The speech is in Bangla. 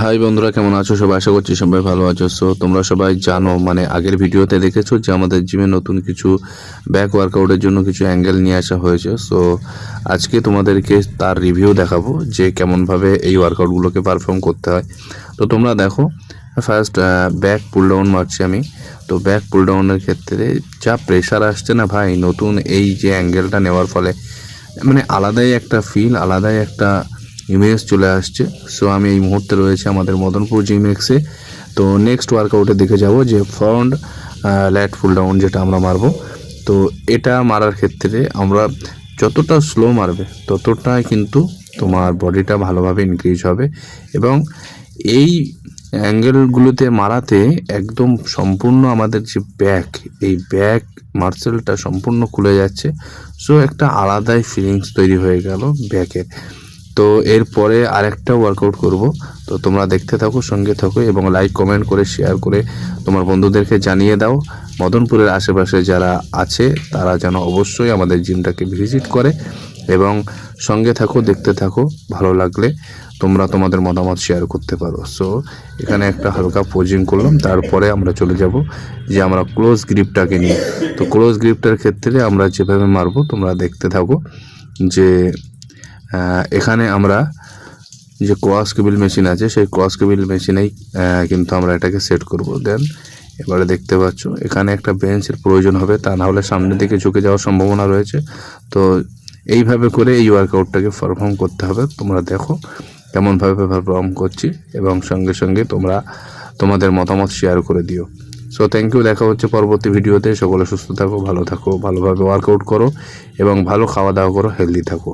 হাই বন্ধুরা, কেমন আছো? সবাই আশা করছি সবাই ভালো আছো। সো তোমরা সবাই জানো মানে আগের ভিডিওতে দেখেছ যে আমাদের জিমে নতুন কিছু ব্যাক ওয়ার্কআউটের জন্য কিছু অ্যাঙ্গেল নিয়ে আসা হয়েছে। সো আজকে তোমাদেরকে তার রিভিউ দেখাবো যে কেমনভাবে এই ওয়ার্কআউটগুলোকে পারফর্ম করতে হয়। তো তোমরা দেখো ফার্স্ট ব্যাক পুল ডাউন মারছি আমি। তো ব্যাক পুল ডাউনের ক্ষেত্রে যা প্রেশার আসছে না ভাই, নতুন এই যে অ্যাঙ্গেলটা নেওয়ার ফলে মানে আলাদাই একটা ফিল আলাদাই একটা ইমেজ চলে আসছে। সো আমি এই মুহূর্তে রয়েছে আমাদের মদনপুর জিমেক্সে তো নেক্সট ওয়ার্কআউটের দিকে যাব যে ফ্রন্ট ল্যাট ফুল ডাউন যেটা আমরা মারবো। তো, এটা মারার ক্ষেত্রে আমরা যতটা স্লো মারবে, ততটাই কিন্তু তোমার বডিটা ভালোভাবে ইনক্রিজ হবে। এবং এই অ্যাঙ্গেলগুলোতে মারাতে একদম সম্পূর্ণ আমাদের যে ব্যাক এই ব্যাক মার্সেলটা সম্পূর্ণ খুলে যাচ্ছে। সো একটা আলাদাই ফিলিংস তৈরি হয়ে গেল ব্যাকের তো এরপরে আরেকটা ওয়ার্কআউট করব। তো তোমরা দেখতে থাকো, সঙ্গে থাকো এবং লাইক কমেন্ট করে শেয়ার করে তোমার বন্ধুদেরকে জানিয়ে দাও। মদনপুরের আশেপাশে যারা আছে, তারা যেন অবশ্যই আমাদের জিমটাকে ভিজিট করে এবং সঙ্গে থাকো, দেখতে থাকো, ভালো লাগলে তোমরা তোমাদের মতামত শেয়ার করতে পারো। সো এখানে একটা হালকা পোজিং করলাম, তারপরে আমরা চলে যাব যে আমরা ক্লোজ গ্রিপটাকে নিয়ে। তো ক্লোজ গ্রিপটার ক্ষেত্রে আমরা যেভাবে মারবো, তোমরা দেখতে থাকো যে এখানে আমরা যে ক্রস কেবিল মেশিন আছে, সেই ক্রস কেবিল মেশিনেই কিন্তু আমরা এটাকে সেট করব। দেন এবারে দেখতে পাচ্ছ, এখানে একটা বেঞ্চের প্রয়োজন হবে, তা না হলে সামনের দিকে ঝুঁকে যাওয়ার সম্ভাবনা রয়েছে। তো, এইভাবে করে এই ওয়ার্কআউটটাকে পারফর্ম করতে হবে, তোমরা দেখো কেমনভাবে পারফর্ম করছি, এবং সঙ্গে সঙ্গে তোমরা তোমাদের মতামত শেয়ার করে দিও। সো থ্যাংক ইউ দেখা হচ্ছে পরবর্তী ভিডিওতে। সকলে সুস্থ থাকো, ভালো থাকো, ভালোভাবে ওয়ার্কআউট করো, এবং ভালো খাওয়া দাওয়া করো হেলদি থাকো।